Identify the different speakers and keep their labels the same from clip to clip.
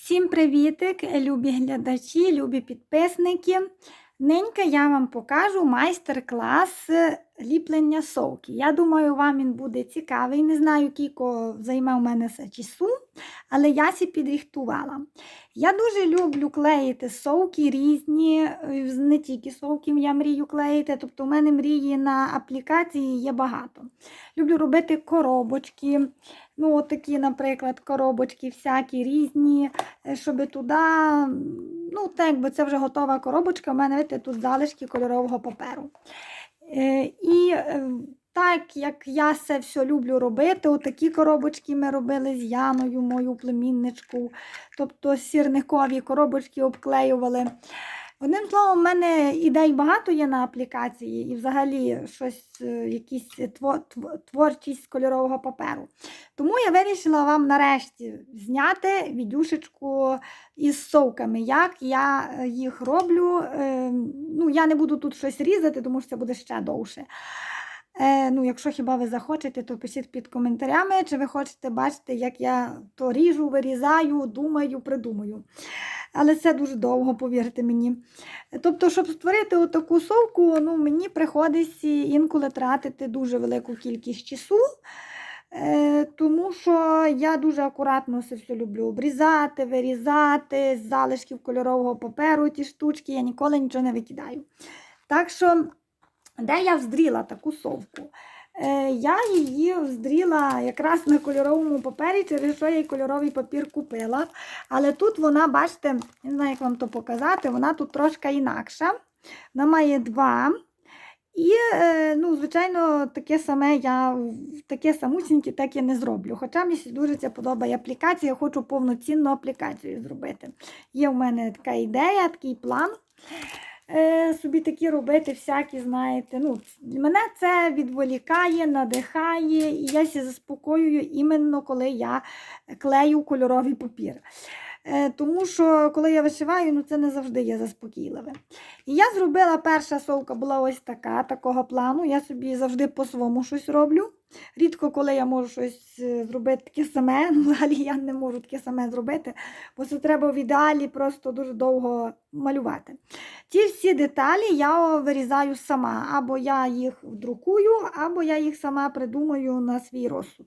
Speaker 1: Всім привітик, любі глядачі, любі підписники. Ненька я вам покажу майстер-клас ліплення совки. Я думаю, вам він буде цікавий. Не знаю, кілько займе у мене часу, але я сі підрихтувала. Я дуже люблю клеїти совки різні, е, не тільки совки я мрію клеїти, тобто у мене мрії на аплікації є багато. Люблю робити коробочки. Ну, от такі, наприклад, коробочки всякі різні, е, щоб туди, ну, так якби це вже готова коробочка, у мене видите, тут залишки кольорового паперу. Е, І е, так як я це все люблю робити, отакі коробочки ми робили з Яною, мою племінничку, тобто сірникові коробочки обклеювали. Одним словом, в мене ідей багато є на аплікації і взагалі щось, е, якісь тво- тво- творчість кольорового паперу. Тому я вирішила вам нарешті зняти відюшечку із совками, як я е, їх роблю. Е, Ну, я не буду тут щось різати, тому що це буде ще довше. Ну, якщо хіба ви захочете, то пишіть під коментарями, чи ви хочете бачити, як я то ріжу, вирізаю, думаю, придумаю. Але це дуже довго, повірте мені. Тобто, щоб створити отаку совку, ну, мені приходиться інколи тратити дуже велику кількість часу. Е, Тому що я дуже акуратно це все люблю обрізати, вирізати з залишків кольорового паперу ті штучки, я ніколи нічого не викидаю. Так що, де я вздріла таку совку? Е, Я її вздріла якраз на кольоровому папері, через що я й кольоровий папір купила. Але тут вона, бачите, не знаю, як вам то показати, вона тут трошки інакша. Вона має два. І, е, ну, звичайно, таке саме я таке самусіньке так я не зроблю. Хоча мені дуже це подобає аплікація, я хочу повноцінну аплікацію зробити. Є в мене така ідея, такий план. Е, собі такі робити, всякі, знаєте. Ну, мене це відволікає, надихає, і я сі заспокоюю іменно коли я клею кольоровий папір. Е, тому що коли я вишиваю, ну це не завжди є заспокійливе. І я зробила перша совка була ось така, такого плану. Я собі завжди по-своєму щось роблю. Рідко, коли я можу щось е, зробити таке саме, ну, взагалі я не можу таке саме зробити, бо це треба в ідеалі просто дуже довго малювати. Ті всі деталі я вирізаю сама, або я їх друкую, або я їх сама придумаю на свій розсуд.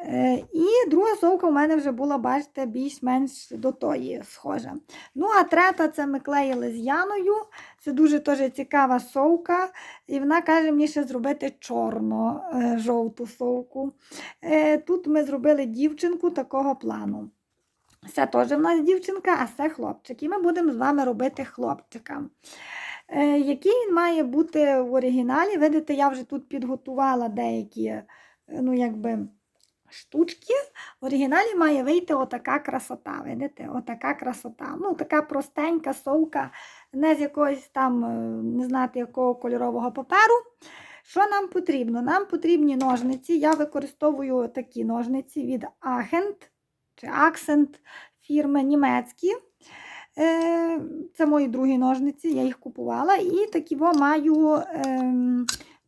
Speaker 1: Е, І друга совка у мене вже була, бачите, більш-менш до тої схожа. Ну, а третя це ми клеїли з Яною. Це дуже теж цікава совка. І вона каже мені ще зробити чорно-жовту совку. Е, Тут ми зробили дівчинку такого плану. Це теж в нас дівчинка, а це хлопчик. І ми будемо з вами робити хлопчика. Е, Який він має бути в оригіналі? Видите, я вже тут підготувала деякі, е, ну, якби штучки. В оригіналі має вийти отака красота. Видите? Отака красота. Ну, така простенька совка, не з якогось там, е, не знати якого кольорового паперу. Що нам потрібно? Нам потрібні ножниці. Я використовую такі ножниці від Agent чи Accent фірми німецькі. Е, Це мої другі ножниці, я їх купувала. І такі маю ем,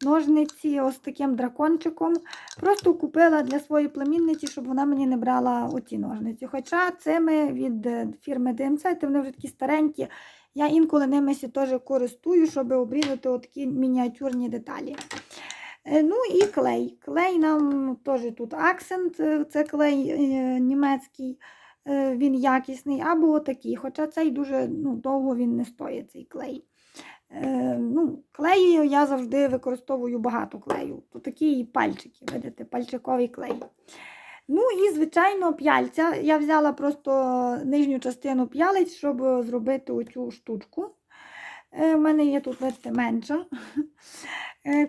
Speaker 1: ножниці ось таким дракончиком. Просто купила для своєї племінниці, щоб вона мені не брала оті ножниці. Хоча цими від е, фірми DMC, вони вже такі старенькі. Я інколи ними теж користую, щоб обрізати такі мініатюрні деталі. Е, Ну і клей. Клей нам теж тут акцент, е, це клей німецький, він якісний, або отакий. Хоча цей дуже ну, довго він не стоїть, цей клей. Е, ну, Клею я завжди використовую багато клею. Тут такі пальчики, видите, пальчиковий клей. Ну і, звичайно, п'яльця. Я взяла просто нижню частину п'ялиць, щоб зробити оцю штучку. У мене є тут, видите, менша е,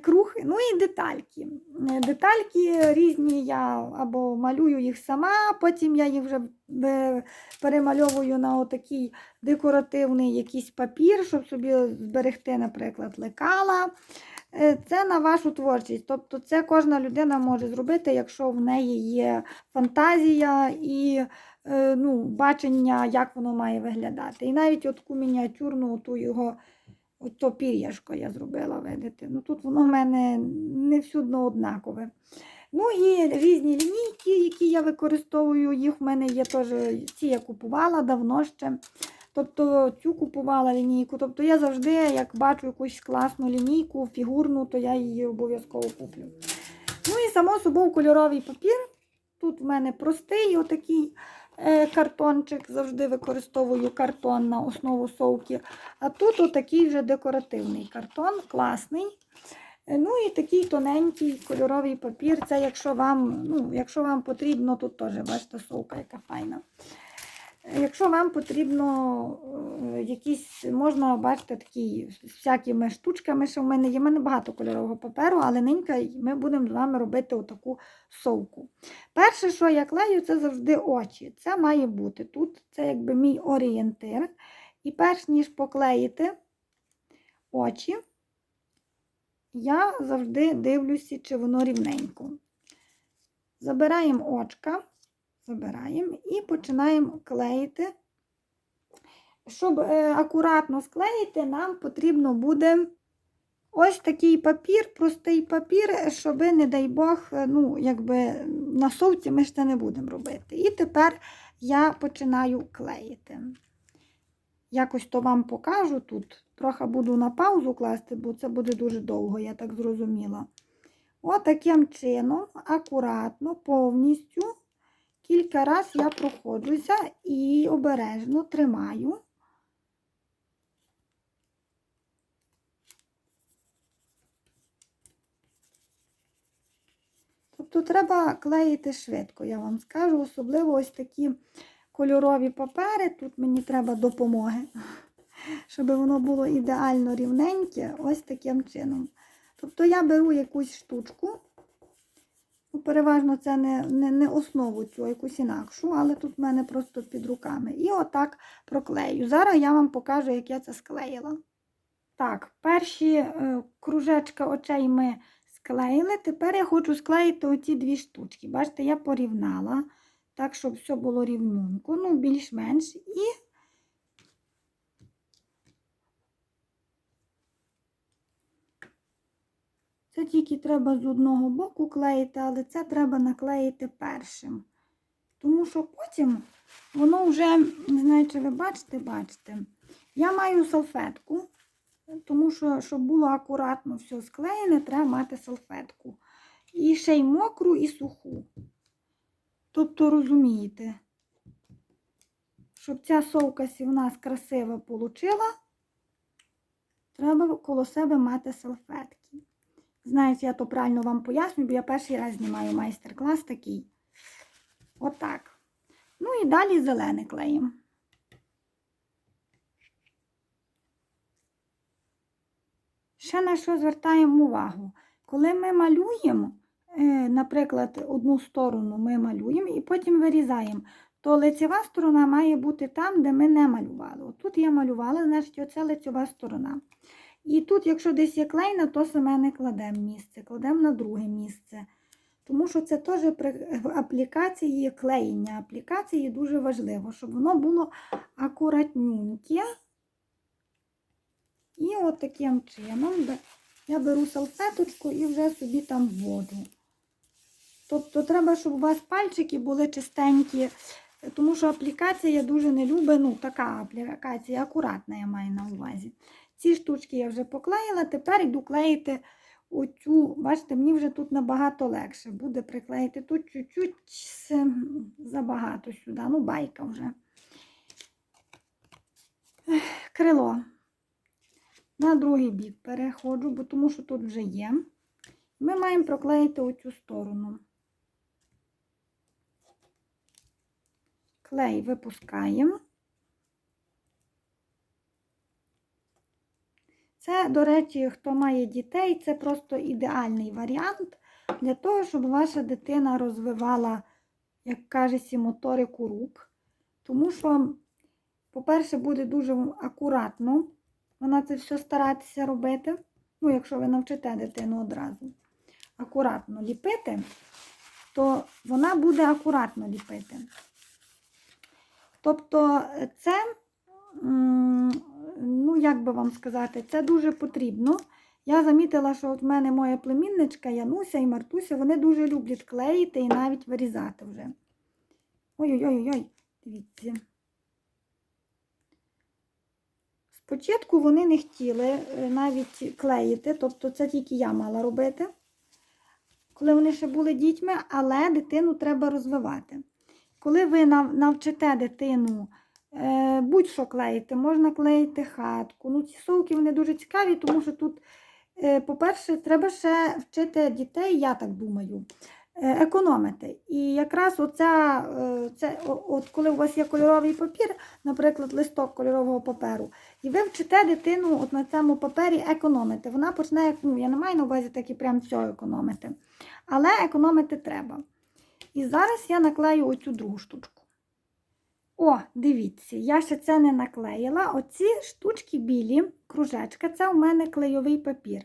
Speaker 1: круг. Ну і детальки. Е, Детальки різні я або малюю їх сама, потім я їх вже е, перемальовую на отакий декоративний якийсь папір, щоб собі зберегти, наприклад, лекала. Е, Це на вашу творчість. Тобто це кожна людина може зробити, якщо в неї є фантазія і е, ну, бачення, як воно має виглядати. І навіть от таку мініатюрну ту його от то пір'яшко я зробила, видите. Ну, тут воно в мене не всюдно однакове. Ну і різні лінійки, які я використовую, їх в мене є теж ці я купувала давно ще. Тобто цю купувала лінійку. Тобто я завжди, як бачу якусь класну лінійку, фігурну, то я її обов'язково куплю. Ну і само собою кольоровий папір. Тут в мене простий отакий картончик, завжди використовую картон на основу совки. А тут отакий вже декоративний картон, класний. Е, Ну і такий тоненький кольоровий папір. Це якщо вам, ну, якщо вам потрібно, тут теж бачите, совка, яка файна. Якщо вам потрібно е, якісь, можна бачити такі з всякими штучками, що в мене є. В мене багато кольорового паперу, але ненька ми будемо з вами робити отаку совку. Перше, що я клею, це завжди очі. Це має бути тут, це якби мій орієнтир. І перш ніж поклеїти очі, я завжди дивлюся, чи воно рівненько. Забираємо очка, забираємо і починаємо клеїти. Щоб е, акуратно склеїти, нам потрібно буде ось такий папір, простий папір, щоб, не дай Бог, е, ну, якби на совці ми це не будемо робити. І тепер я починаю клеїти. Якось то вам покажу тут. Трохи буду на паузу класти, бо це буде дуже довго, я так зрозуміла. Отаким чином, акуратно, повністю, кілька разів я проходжуся і обережно тримаю. Тобто треба клеїти швидко, я вам скажу, особливо ось такі кольорові папери. Тут мені треба допомоги, щоб воно було ідеально рівненьке, ось таким чином. Тобто я беру якусь штучку, переважно це не, не, не основу цю, якусь інакшу, але тут в мене просто під руками. І отак проклею. Зараз я вам покажу, як я це склеїла. Так, перші е, кружечка очей ми склеїли. Тепер я хочу склеїти оці дві штучки. Бачите, я порівняла, так, щоб все було рівненько, ну, більш-менш. І це тільки треба з одного боку клеїти, але це треба наклеїти першим. Тому що потім воно вже, не знаю, чи ви бачите, бачите. Я маю салфетку, тому що, щоб було акуратно все склеєне, треба мати салфетку. І ще й мокру, і суху. Тобто, розумієте, щоб ця совкась у нас красива получила, треба коло себе мати салфетки. Знаєте, я то правильно вам поясню, бо я перший раз знімаю майстер-клас такий. Отак. Ну і далі зелене клеїмо. Ще на що звертаємо увагу? Коли ми малюємо, е, наприклад, одну сторону ми малюємо і потім вирізаємо, то лицева сторона має бути там, де ми не малювали. От Тут я малювала, значить, оце лицева сторона. І тут, якщо десь є клейна, то саме не кладемо місце, кладемо на друге місце. Тому що це теж при аплікації клеєння аплікації дуже важливо, щоб воно було акуратненьке. І от таким чином я беру салфеточку і вже собі там вводжу. Тобто треба, щоб у вас пальчики були чистенькі, тому що аплікація я дуже не люблю, ну така аплікація, акуратна я маю на увазі. Ці штучки я вже поклеїла, тепер йду клеїти оцю, бачите, мені вже тут набагато легше буде приклеїти. Тут чуть-чуть забагато сюди, ну байка вже. Крило. На другий бік переходжу, бо тому що тут вже є. Ми маємо проклеїти оцю сторону. Клей випускаємо. Це, до речі, хто має дітей, це просто ідеальний варіант для того, щоб ваша дитина розвивала, як кажеться, моторику рук. Тому що, по-перше, буде дуже акуратно вона це все старатися робити. Ну, якщо ви навчите дитину одразу акуратно ліпити, то вона буде акуратно ліпити. Тобто, це, ну, як би вам сказати, це дуже потрібно. Я замітила, що от в мене моя племінничка Януся і Мартуся, вони дуже люблять клеїти і навіть вирізати вже. Ой-ой-ой, дивіться. Спочатку вони не хотіли е, навіть клеїти, тобто це тільки я мала робити, коли вони ще були дітьми, але дитину треба розвивати. Коли ви навчите дитину будь-що клеїти, можна клеїти хатку. Ну, ці совки вони дуже цікаві, тому що тут, е, по-перше, треба ще вчити дітей, я так думаю, е, економити. І якраз оця, е, це, от коли у вас є кольоровий папір, наприклад, листок кольорового паперу, і ви вчите дитину от на цьому папері економити. Вона почне, ну, я не маю на увазі так і прям все економити. Але економити треба. І зараз я наклею оцю другу штучку. О, дивіться, я ще це не наклеїла. Оці штучки білі, кружечка, це у мене клейовий папір.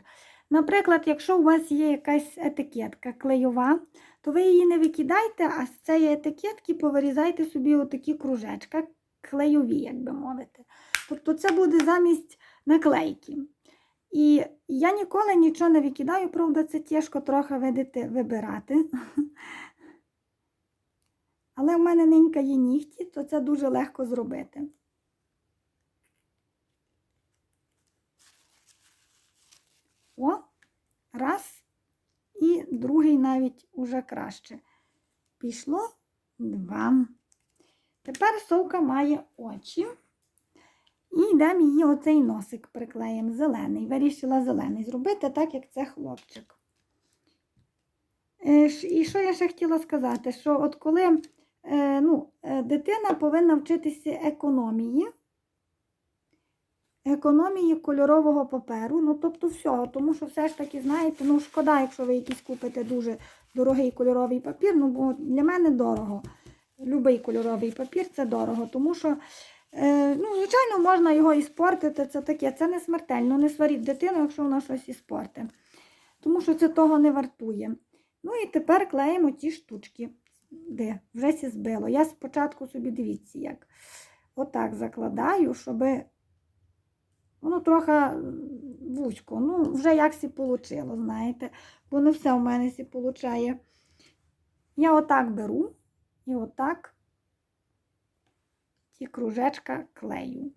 Speaker 1: Наприклад, якщо у вас є якась етикетка клейова, то ви її не викидайте, а з цієї етикетки повирізайте собі отакі кружечка, клейові, як би мовити. Тобто це буде замість наклейки. І я ніколи нічого не викидаю, правда, це тяжко трохи видите, вибирати. Але в мене ненька є нігті, то це дуже легко зробити. О, раз. І другий навіть уже краще. Пішло два. Тепер совка має очі. І йдемо її оцей носик приклеїмо зелений. Вирішила зелений зробити, так як це хлопчик. Е, І що я ще хотіла сказати? Що от коли ну, е, дитина повинна вчитися економії, економії кольорового паперу, ну тобто всього, тому що все ж таки, знаєте, ну шкода, якщо ви якийсь купите дуже дорогий кольоровий папір, ну бо для мене дорого. Любий кольоровий папір це дорого, тому що, е, ну, звичайно, можна його іспортити, це таке, це не смертельно, не сваріть дитину, якщо вона щось іспортить. Тому що це того не вартує. Ну і тепер клеїмо ті штучки, де вже сі збило. Я спочатку собі дивіться, як отак закладаю, щоб воно трохи вузько. Ну, вже як сі получило, знаєте, бо не все в мене сі получає. Я отак беру і отак ті кружечка клею.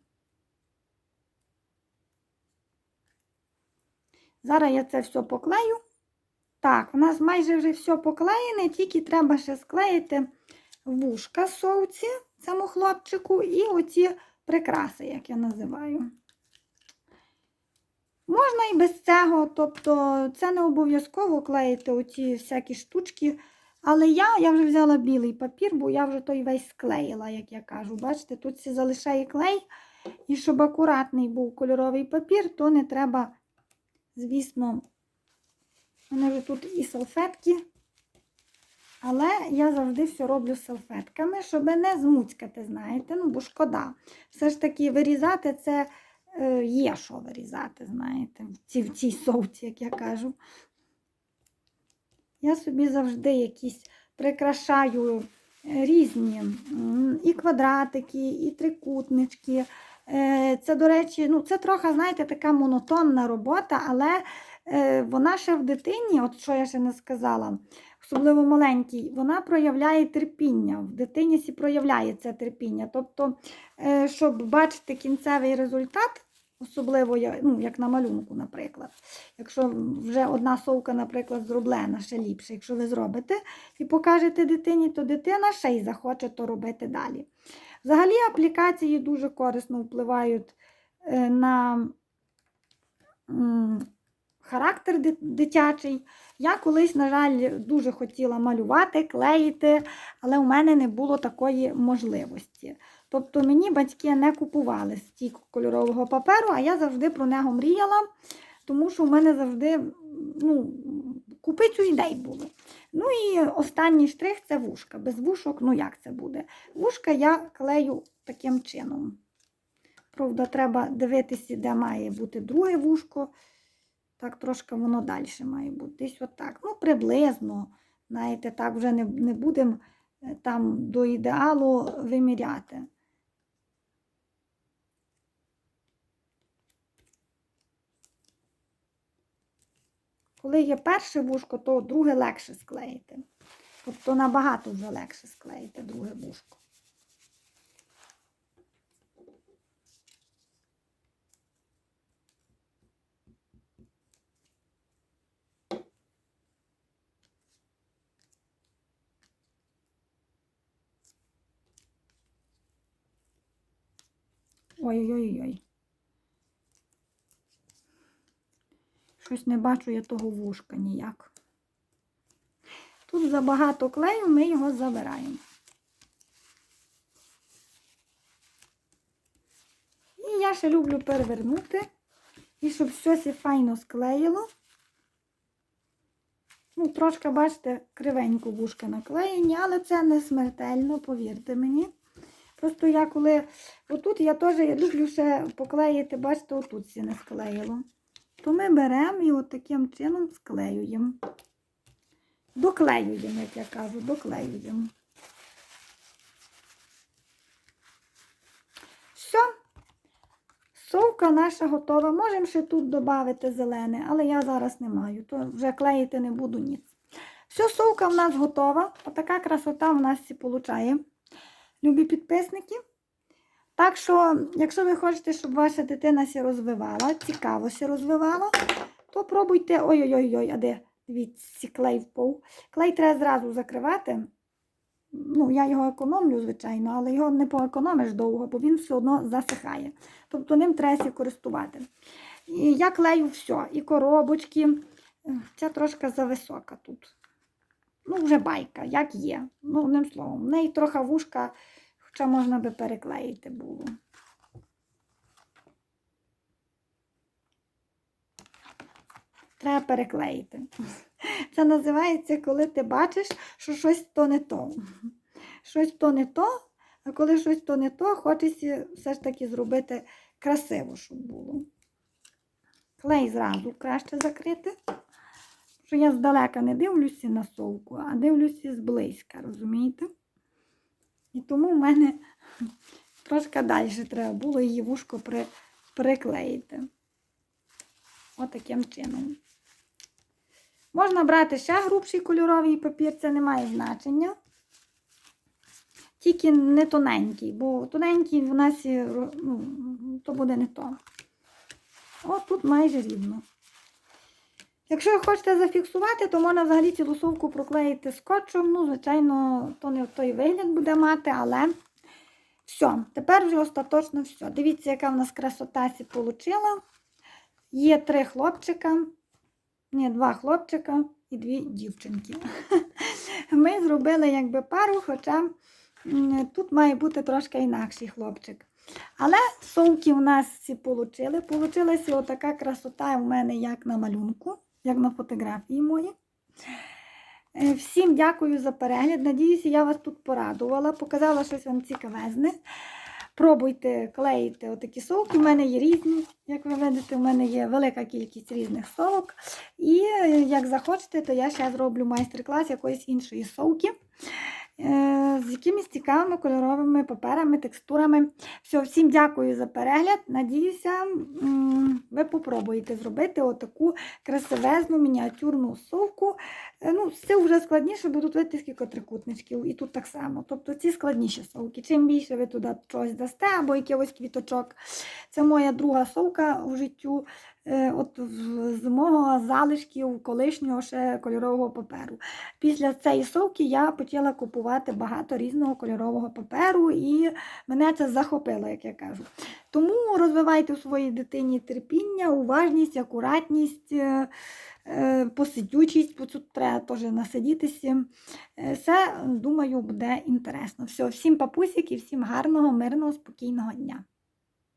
Speaker 1: Зараз я це все поклею. Так, у нас майже вже все поклеєне, тільки треба ще склеїти вушка совці цьому хлопчику і оці прикраси, як я називаю. Можна і без цього, тобто це не обов'язково клеїти оці всякі штучки. Але я, я вже взяла білий папір, бо я вже той весь склеїла, як я кажу. Бачите, тут всі залишає клей. І щоб акуратний був кольоровий папір, то не треба, звісно, у мене вже тут і салфетки. Але я завжди все роблю салфетками, щоб не змуцькати, знаєте, ну, бо шкода. Все ж таки вирізати це е, є що вирізати, знаєте, в цій, в цій совці, як я кажу. Я собі завжди якісь прикрашаю е, різні і квадратики, і трикутнички. Е, Це, до речі, ну, це трохи, знаєте, така монотонна робота, але вона ще в дитині, от що я ще не сказала, особливо маленькій, вона проявляє терпіння. В дитині сі проявляє це терпіння. Тобто, е, щоб бачити кінцевий результат, особливо ну, як на малюнку, наприклад. Якщо вже одна совка, наприклад, зроблена ще ліпше, якщо ви зробите і покажете дитині, то дитина ще й захоче то робити далі. Взагалі аплікації дуже корисно впливають е, на характер дитячий. Я колись, на жаль, дуже хотіла малювати, клеїти, але у мене не було такої можливості. Тобто мені батьки не купували стільки кольорового паперу, а я завжди про нього мріяла, тому що в мене завжди ну, купицю ідей було. Ну і останній штрих це вушка. Без вушок, ну як це буде? Вушка я клею таким чином. Правда, треба дивитися, де має бути друге вушко. Так, трошки воно далі має бути. Десь отак. Ну, приблизно. Знаєте, так вже не, не будемо е, там до ідеалу виміряти. Коли є перше вушко, то друге легше склеїти. Тобто набагато вже легше склеїти друге вушко. Ой-ой-ой. Щось не бачу я того вушка ніяк. Тут забагато клею, ми його забираємо. І я ще люблю перевернути, і щоб і файно склеїло. Ну, трошки, бачите, кривенько вушка наклеєні, але це не смертельно, повірте мені. Просто я коли отут я теж люблю ще поклеїти, бачите, отут всі не склеїло. То ми беремо і от таким чином склеюємо. Доклеюємо, як я кажу, доклеюємо. Все. Совка наша готова. Можемо ще тут додати зелене, але я зараз не маю, то вже клеїти не буду ніц. Все, совка в нас готова. Отака красота в нас виходить. Любі підписники. Так що, якщо ви хочете, щоб ваша дитина сі розвивала, цікаво сі розвивала, то пробуйте. Ой-ой-ой, а де? Дивіться, клей впав. Клей треба зразу закривати. Ну, я його економлю, звичайно, але його не поекономиш довго, бо він все одно засихає. Тобто ним треба користувати. І я клею все. І коробочки. Ця трошки зависока тут. Ну, вже байка, як є. Ну, одним словом, в неї трохи вушка, хоча можна би переклеїти було. Треба переклеїти. Це називається, коли ти бачиш, що щось то не то. Щось то не то, а коли щось то не то, хочеться все ж таки зробити красиво, щоб було. Клей зразу краще закрити. Що я здалека не дивлюся на совку, а дивлюся зблизька, розумієте? І тому в мене трошки далі треба було її вушко при, приклеїти. Отаким чином. Можна брати ще грубший кольоровий папір, це не має значення. Тільки не тоненький, бо тоненький в нас ну, то буде не то. От тут майже рівно. Якщо ви хочете зафіксувати, то можна взагалі цілу совку проклеїти скотчем. Ну, звичайно, то не той вигляд буде мати, але все, тепер вже остаточно все. Дивіться, яка в нас красота сі. Є три хлопчика, ні, два хлопчика і дві дівчинки. Ми зробили якби пару, хоча тут має бути трошки інакший хлопчик. Але совки в нас всі получили. Получилася отака красота в мене, як на малюнку, як на фотографії мої. Всім дякую за перегляд. Надіюся, я вас тут порадувала, показала щось вам цікавезне. Пробуйте клеїти отакі совки. У мене є різні, як ви видите, у мене є велика кількість різних совок. І як захочете, то я ще зроблю майстер-клас якоїсь іншої совки. З якимись цікавими кольоровими паперами, текстурами. Все, всім дякую за перегляд. Надіюся, ви попробуєте зробити отаку красивезну мініатюрну совку. Ну, Це вже складніше, бо тут видите, скільки трикутничків, і тут так само. Тобто ці складніші совки. Чим більше ви туди щось дасте, або якихось квіточок. Це моя друга совка в життю. От з мого залишків колишнього ще кольорового паперу. Після цієї совки я почала купувати багато різного кольорового паперу, і мене це захопило, як я кажу. Тому розвивайте у своїй дитині терпіння, уважність, акуратність, посидючість, бо тут треба теж насидітися. Все, думаю, буде інтересно. Все, всім папусік і всім гарного, мирного, спокійного дня.